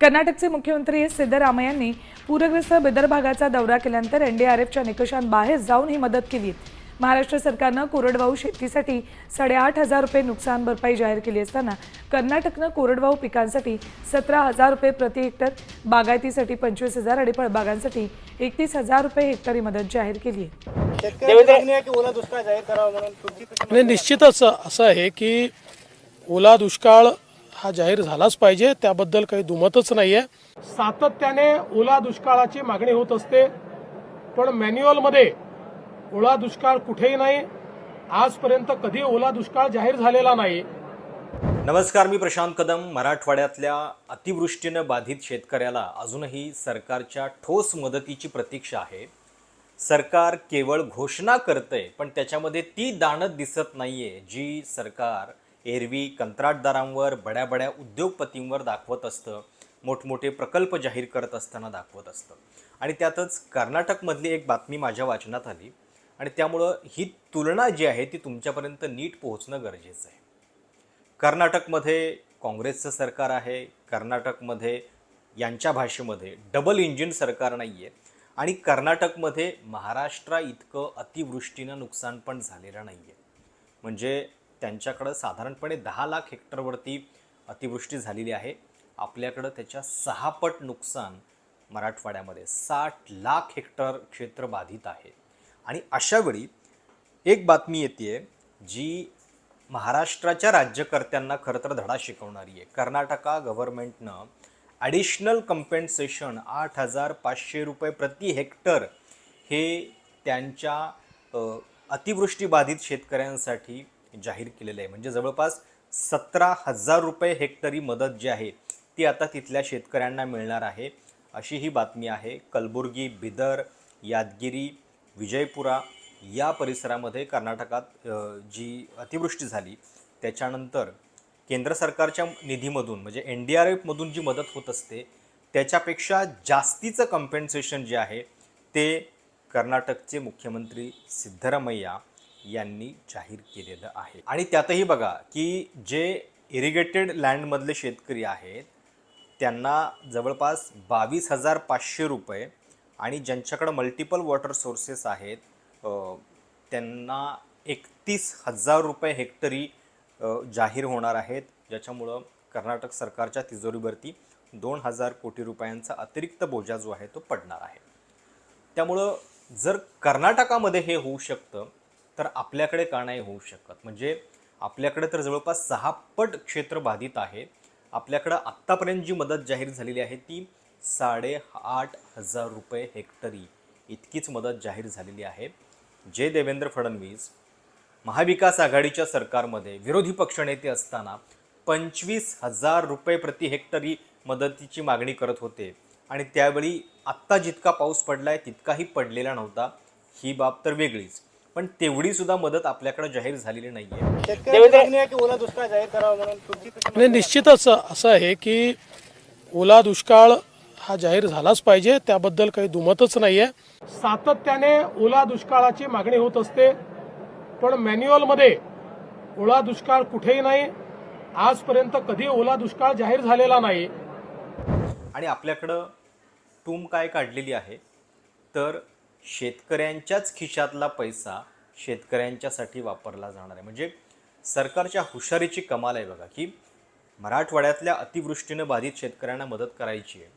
कर्नाटकचे मुख्यमंत्री सिद्धरामय्यांनी पूरग्रस्त बिदर भागाचा दौरा केल्यानंतर एनडीआरएफच्या निकषांबाहेर जाऊन ही मदत केली. महाराष्ट्र सरकारनं कोरडवाहू शेतीसाठी साडेआठ हजार रुपये नुकसान भरपाई जाहीर केली असताना कर्नाटकनं कोरडवाहू पिकांसाठी सतरा हजार रुपये प्रति हेक्टर बागायतीसाठी पंचवीस हजार आणि फळबागांसाठी एकतीस हजार रुपये हेक्टरी मदत जाहीर केली. आहे निश्चितच असं आहे की ओला दुष्काळ हा जाहीर झालाच पाहिजे. त्याबद्दल काही दुमतच नाही आहे सातत्याने ओला दुष्काळाची मागणी होत असते पण मॅन्युअलमध्ये ओला दुष्काळ कुठेही नाही. आजपर्यंत कधी ओला दुष्काळ जाहीर झालेला नाही. नमस्कार मी प्रशांत कदम. मराठवाड्यातल्या अतिवृष्टीनं बाधित शेतकऱ्याला अजूनही सरकारच्या ठोस मदतीची प्रतीक्षा आहे. सरकार केवळ घोषणा करतंय पण त्याच्यामध्ये ती दाणत दिसत नाहीये जी सरकार एरवी कंत्राटदारांवर बड्या बड्या उद्योगपतींवर दाखवत असतं. मोठमोठे प्रकल्प जाहीर करत असताना दाखवत असतं. आणि त्यातच कर्नाटकमधली एक बातमी माझ्या वाचनात आली. आणि त्यामुळं ही तुलना जी आहे ती तुमच्यापर्यंत नीट पोहोचणं गरजेचं आहे. कर्नाटकमध्ये काँग्रेसचं सरकार आहे. कर्नाटकमध्ये यांच्या भाषेमध्ये डबल इंजिन सरकार नाही आहे आणि कर्नाटकमध्ये महाराष्ट्रा इतकं अतिवृष्टीनं नुकसान पण झालेलं नाही आहे म्हणजे त्यांच्याकडं साधारणपणे दहा लाख हेक्टरवरती अतिवृष्टी झालेली आहे. आपल्याकडं त्याच्या सहापट नुकसान मराठवाड्यामध्ये साठ लाख हेक्टर क्षेत्र बाधित आहे. आणि अशावेळी एक बातमी येते जी महाराष्ट्राच्या राज्यकर्त्यांना खरं तर धडा शिकवणारी आहे. कर्नाटका गव्हर्नमेंटनं ॲडिशनल कम्पेन्सेशन आठ हजार पाचशे रुपये प्रति हेक्टर हे त्यांच्या अतिवृष्टीबाधित शेतकऱ्यांसाठी जाहीर केलेलं आहे. म्हणजे जवळपास सतरा हजार रुपये हेक्टरी मदत जी आहे ती आता तिथल्या शेतकऱ्यांना मिळणार आहे. अशी ही बातमी आहे. कलबुर्गी बिदर यादगिरी विजयपुरा या परिसरामध्ये कर्नाटकात जी अतिवृष्टी झाली त्याच्यानंतर केंद्र सरकारच्या निधीमधून म्हणजे एन डी आर एफमधून जी मदत होत असते त्याच्यापेक्षा जास्तीचं कम्पेन्सेशन जे आहे ते कर्नाटकचे मुख्यमंत्री सिद्धरामय्या यांनी जाहीर केलेलं आहे. आणि त्यातही बघा की जे इरिगेटेड लँडमधले शेतकरी आहेत त्यांना जवळपास बावीस हजार पाचशे रुपये आणि ज्यांच्याकडं मल्टिपल वॉटर सोर्सेस आहेत त्यांना एकतीस हजार रुपये हेक्टरी जाहीर होणार आहेत. ज्याच्यामुळं कर्नाटक सरकारच्या तिजोरीवरती दोन हजार कोटी रुपयांचा अतिरिक्त बोजा जो आहे तो पडणार आहे. त्यामुळं जर कर्नाटकामध्ये हे होऊ शकतं तर आपल्याकडे का नाही होऊ शकत? म्हणजे आपल्याकडे तर जवळपास सहा पट क्षेत्र बाधित आहे. आपल्याकडं आत्तापर्यंत जी मदत जाहीर झालेली आहे ती साडेआठ हजार रुपये हेक्टरी इतकीच मदत जाहीर झालेली आहे. जे देवेंद्र फडणवीस महाविकास आघाडीच्या सरकारमध्ये विरोधी पक्षनेते असताना पंचवीस हजार रुपये प्रति हेक्टरी मदतीची मागणी करत होते. आणि त्यावेळी आत्ता जितका पाऊस पडला आहे तितकाही पडलेला नव्हता. ही बाब तर वेगळीच. पण तेवढी सुद्धा मदत आपल्याकडे जाहीर झालेली नाहीये. मागणी आहे की ओला दुष्काळ जाहीर करावा म्हणून तुमची कशी आणि निश्चितच असं आहे की ओला दुष्काळ हा जाहीर झालाच पाहिजे त्याबद्दल काही दुमतच नाही आहे सातत्याने ओला दुष्काळाची मागणी होत असते पण मॅन्युअलमध्ये ओला दुष्काळ कुठेही नाही आजपर्यंत कधी ओला दुष्काळ जाहीर झालेला नाही. आणि आपल्याकडं टूम काय काढलेली आहे तर शेतकऱ्यांच्याच खिशातला पैसा शेतकऱ्यांच्यासाठी वापरला जाणार आहे. म्हणजे सरकारच्या हुशारीची कमाल आहे बघा की मराठवाड्यातल्या अतिवृष्टीनं बाधित शेतकऱ्यांना मदत करायची आहे.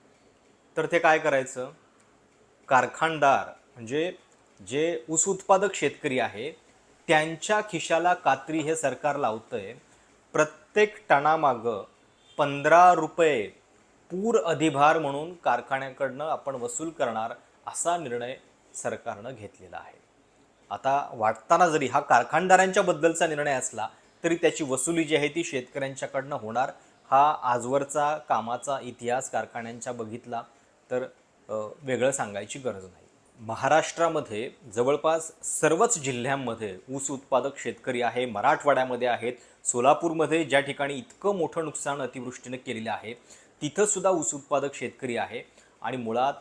तर ते काय करायचं? कारखानदार म्हणजे जे ऊस उत्पादक शेतकरी आहे त्यांच्या खिशाला कात्री हे सरकार लावतं आहे प्रत्येक टणामागं पंधरा रुपये पूर अधिभार म्हणून कारखान्याकडनं आपण वसूल करणार असा निर्णय सरकारनं घेतलेला आहे. आता वाटताना जरी हा कारखानदारांच्या बद्दलचा निर्णय असला तरी त्याची वसुली जी आहे ती शेतकऱ्यांच्याकडनं होणार. हा आजवरचा कामाचा इतिहास कारखान्यांच्या बघितला तर वेगळं सांगायची गरज नाही. महाराष्ट्रामध्ये जवळपास सर्वच जिल्ह्यांमध्ये ऊस उत्पादक शेतकरी आहे मराठवाड्यामध्ये आहेत सोलापूरमध्ये ज्या ठिकाणी इतकं मोठं नुकसान अतिवृष्टीनं केलेलं आहे तिथंसुद्धा ऊस उत्पादक शेतकरी आहे. आणि मुळात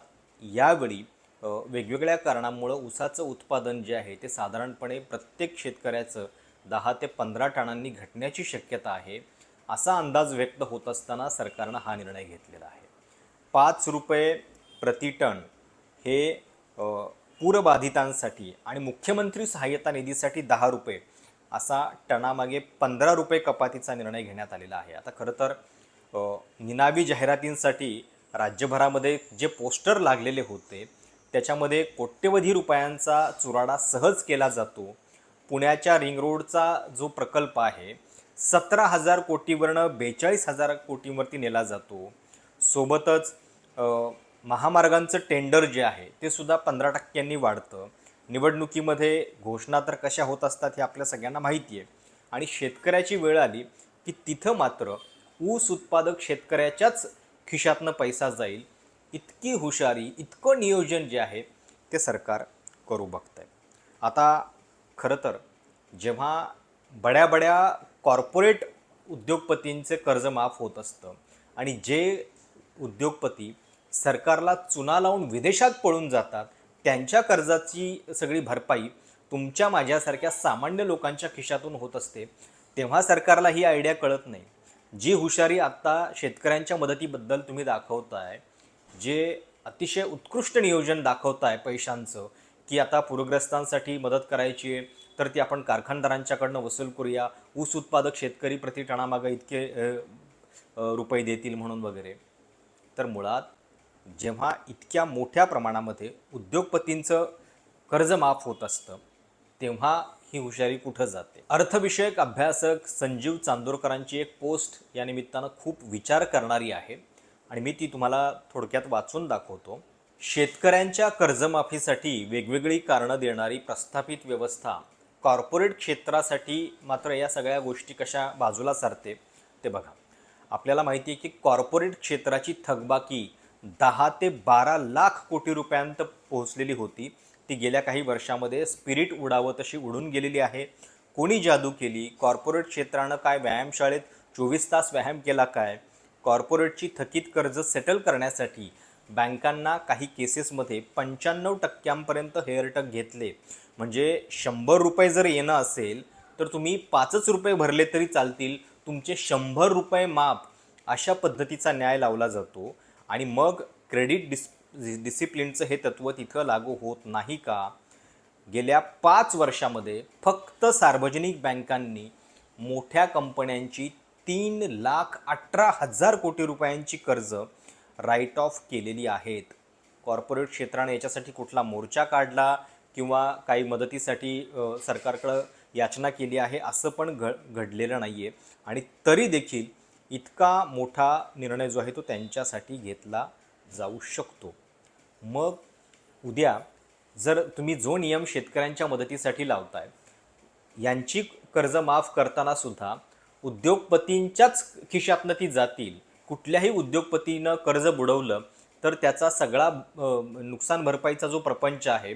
यावेळी वेगवेगळ्या कारणांमुळं ऊसाचं उत्पादन जे आहे ते साधारणपणे प्रत्येक शेतकऱ्याचं दहा ते पंधरा टनांनी घटण्याची शक्यता आहे असा अंदाज व्यक्त होत असताना सरकारनं हा निर्णय घेतलेला आहे. पाच रुपये प्रतिटन हे पूरबाधितांसाठी आणि मुख्यमंत्री सहाय्यता निधीसाठी दहा रुपये असा टनामागे पंधरा रुपये कपातीचा निर्णय घेण्यात आलेला आहे. आता खरं तर निनावी जाहिरातींसाठी राज्यभरामध्ये जे पोस्टर लागलेले होते त्याच्यामध्ये कोट्यवधी रुपयांचा चुराडा सहज केला जातो. पुण्याच्या रिंग रोडचा जो प्रकल्प आहे सतरा हजार कोटीवरनं बेचाळीस हजार कोटींवरती नेला जातो. सोबतच महामार्गांचं टेंडर जे आहे ते सुद्धा पंधरा टक्क्यांनी वाढतं. निवडणुकीमध्ये घोषणा तर कशा होत असतात हे आपल्या सगळ्यांना माहिती आहे. आणि शेतकऱ्याची वेळ आली की तिथं मात्र ऊस उत्पादक शेतकऱ्याच्याच खिशातनं पैसा जाईल. इतकी हुशारी इतकं नियोजन जे आहे ते सरकार करू बघतंय. आता खरं तर जेव्हा बड्या बड्या कॉर्पोरेट उद्योगपतींचे कर्ज माफ होत असतं आणि जे उद्योगपती सरकारला चुना लावून विदेशात पळून जातात त्यांच्या कर्जाची सगळी भरपाई तुमच्या माझ्यासारख्या सामान्य लोकांच्या खिशातून होत असते तेव्हा सरकारला ही आयडिया कळत नाही. जी हुशारी आत्ता शेतकऱ्यांच्या मदतीबद्दल तुम्ही दाखवताय जे अतिशय उत्कृष्ट नियोजन दाखवताय पैशांचं की आता पूरग्रस्तांसाठी मदत करायची आहे तर ती आपण कारखानदारांच्याकडनं वसूल करूया ऊस उत्पादक शेतकरी प्रति टणामागं इतके रुपये देतील म्हणून वगैरे. तर मुळात जेव्हा इतक्या मोठ्या प्रमाणामध्ये उद्योगपतींचं कर्ज माफ होत असतं तेव्हा ही हुशारी कुठं जाते? अर्थविषयक अभ्यासक संजीव चांदोरकरांची एक पोस्ट या निमित्तानं खूप विचार करणारी आहे. आणि मी ती तुम्हाला थोडक्यात वाचून दाखवतो. शेतकऱ्यांच्या कर्जमाफीसाठी वेगवेगळी कारणं देणारी प्रस्थापित व्यवस्था कॉर्पोरेट क्षेत्रासाठी मात्र या सगळ्या गोष्टी कशा बाजूला सरते ते बघा. आपल्याला माहिती आहे की कॉर्पोरेट क्षेत्राची थकबाकी दहा ते बारा लाख कोटी रुपयांत पोहोचलेली होती. ती गेल्या काही वर्षामध्ये स्पिरिट उडावं तशी उडून गेलेली आहे. कोणी जादू केली? कॉर्पोरेट क्षेत्रानं काय व्यायामशाळेत चोवीस तास व्यायाम केला काय? कॉर्पोरेटची थकीत कर्ज सेटल करण्यासाठी बँकांना काही केसेसमध्ये पंच्याण्णव टक्क्यांपर्यंत हेअरटक घेतले. म्हणजे शंभर रुपये जर येणं असेल तर तुम्ही पाचच रुपये भरले तरी चालतील. तुमचे शंभर रुपये माप अशा पद्धतीचा न्याय लावला जातो. आणि मग क्रेडिट डिस डिसिप्लिनचं हे तत्त्व तिथं लागू होत नाही का? गेल्या पाच वर्षामध्ये फक्त सार्वजनिक बँकांनी मोठ्या कंपन्यांची तीन लाख अठरा हजार कोटी रुपयांची कर्ज राईट ऑफ केलेली आहेत. कॉर्पोरेट क्षेत्राने याच्यासाठी कुठला मोर्चा काढला किंवा काही मदतीसाठी सरकारकडं याचना केली आहे असं पण घ घडलेलं नाही आहे आणि तरी देखील इतका मोठा निर्णय जो आहे तो त्यांच्यासाठी घेतला जाऊ शकतो. मग उद्या जर तुम्ही जो नियम शेतकऱ्यांच्या मदतीसाठी लावताय यांची कर्ज माफ करताना सुद्धा उद्योगपतींच्याच खिशातनं ती जातील. कुठल्याही उद्योगपतीनं कर्ज बुडवलं तर त्याचा सगळा नुकसान भरपाईचा जो प्रपंच आहे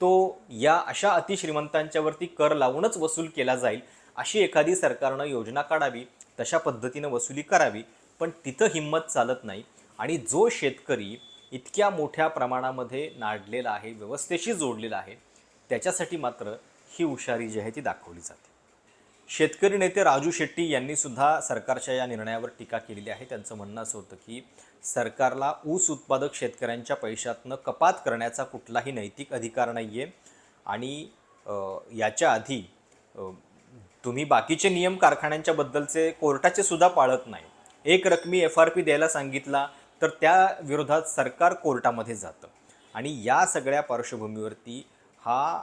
तो या अशा अतिश्रीमंतांच्यावरती कर लावूनच वसूल केला जाईल अशी एखादी सरकारनं योजना काढावी तशा पद्धतीनं वसुली करावी पण तिथं हिंमत चालत नाही. आणि जो शेतकरी इतक्या मोठ्या प्रमाणामध्ये नाडलेला आहे व्यवस्थेशी जोडलेला आहे त्याच्यासाठी मात्र ही हुशारी जी आहे ती दाखवली जाते. शेतकरी नेते राजू शेट्टी यांनी सुद्धा सरकारच्या या निर्णयावर टीका केलेली आहे. त्यांचं म्हणणं असं होतं की सरकारला ऊस उत्पादक शेतकऱ्यांच्या पैशातनं कपात करण्याचा कुठलाही नैतिक अधिकार नाही आहे आणि याच्या आधी तुम्ही बाकीचे नियम कारखान्यांच्या बद्दलचे कोर्टाचे सुद्धा पाळत नाही. एक रकमी एफ आर पी द्यायला सांगितला तर त्या विरोधात सरकार कोर्टामध्ये जातं. आणि या सगळ्या पार्श्वभूमीवरती हा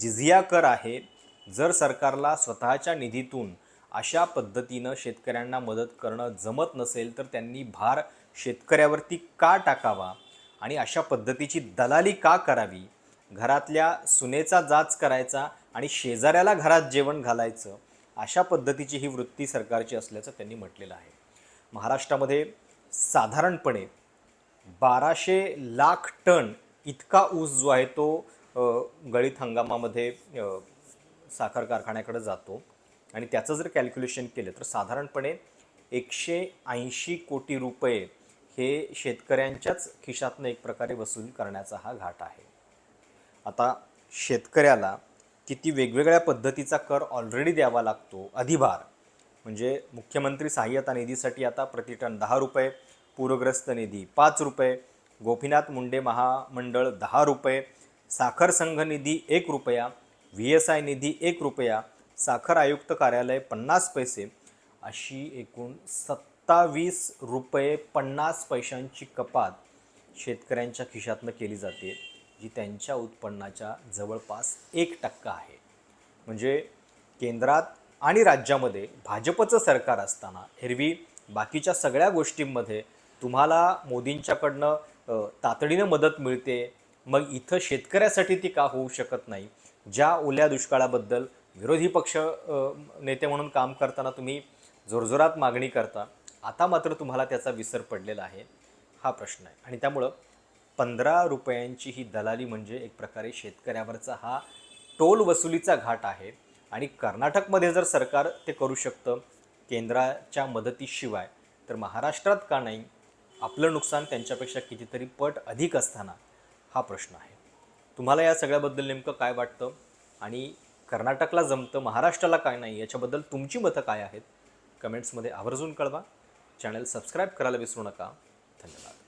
जिझिया कर आहे जर सरकारला स्वतःच्या निधीतून अशा पद्धतीनं शेतकऱ्यांना मदत करणं जमत नसेल तर त्यांनी भार शेतकऱ्यावरती का टाकावा आणि अशा पद्धतीची दलाली का करावी? घरातल्या सुनेचा जाच करायचा आणि शेजाऱ्याला घरात जेवण घालायचं अशा पद्धतीची ही वृत्ती सरकारची असल्याचं त्यांनी म्हटलेलं आहे. महाराष्ट्रामध्ये साधारणपणे बाराशे लाख टन इतका ऊस जो आहे तो गळीत हंगामामध्ये साखर कारखान्याकडे जातो. आणि त्याचं जर कॅल्क्युलेशन केलं तर साधारणपणे एकशे ऐंशी कोटी रुपये हे शेतकऱ्यांच्याच खिशातनं एक प्रकारे वसूल करण्याचा हा घाट आहे. आता शेतकऱ्याला किती वेगवेगळ्या पद्धतीचा कर ऑलरेडी द्यावा लागतो अधिभार. म्हणजे मुख्यमंत्री सहाय्यता निधीसाठी आता प्रतिटन दहा रुपये पूरग्रस्त निधी पाच रुपये गोपीनाथ मुंडे महामंडळ दहा रुपये साखर संघ निधी एक रुपया व्ही एस आय निधी एक रुपया साखर आयुक्त कार्यालय पन्नास पैसे अशी एकूण सत्तावीस रुपये पन्नास पैशांची कपात शेतकऱ्यांच्या खिशातनं केली जाते जी त्यांच्या उत्पन्नाच्या जवळपास एक टक्का आहे. म्हणजे केंद्रात आणि राज्यामध्ये भाजपचं सरकार असताना एरवी बाकीच्या सगळ्या गोष्टींमध्ये तुम्हाला मोदींच्याकडनं तातडीनं मदत मिळते मग इथं शेतकऱ्यासाठी ती का होऊ शकत नाही? ज्या ओल्या दुष्काळाबद्दल विरोधी पक्ष नेते म्हणून काम करताना तुम्ही जोरजोरात मागणी करता आता मात्र तुम्हाला त्याचा विसर पडलेला आहे हा प्रश्न आहे. आणि त्यामुळं पंधरा रुपयांची ही दलाली म्हणजे एक प्रकारे शेतकऱ्यावरचा हा टोल वसुलीचा घाट आहे. आणि कर्नाटकमध्ये जर सरकार ते करू शकतं केंद्राच्या मदतीशिवाय तर महाराष्ट्रात का नाही आपलं नुकसान त्यांच्यापेक्षा कितीतरी पट अधिक असताना हा प्रश्न आहे. तुम्हाला या सगळ्याबद्दल नेमकं काय वाटतं? आणि कर्नाटकला जमतं महाराष्ट्राला काय नाही याच्याबद्दल तुमची मतं काय आहेत? कमेंट्समध्ये आवर्जून कळवा. चॅनल सबस्क्राईब करायला विसरू नका. धन्यवाद.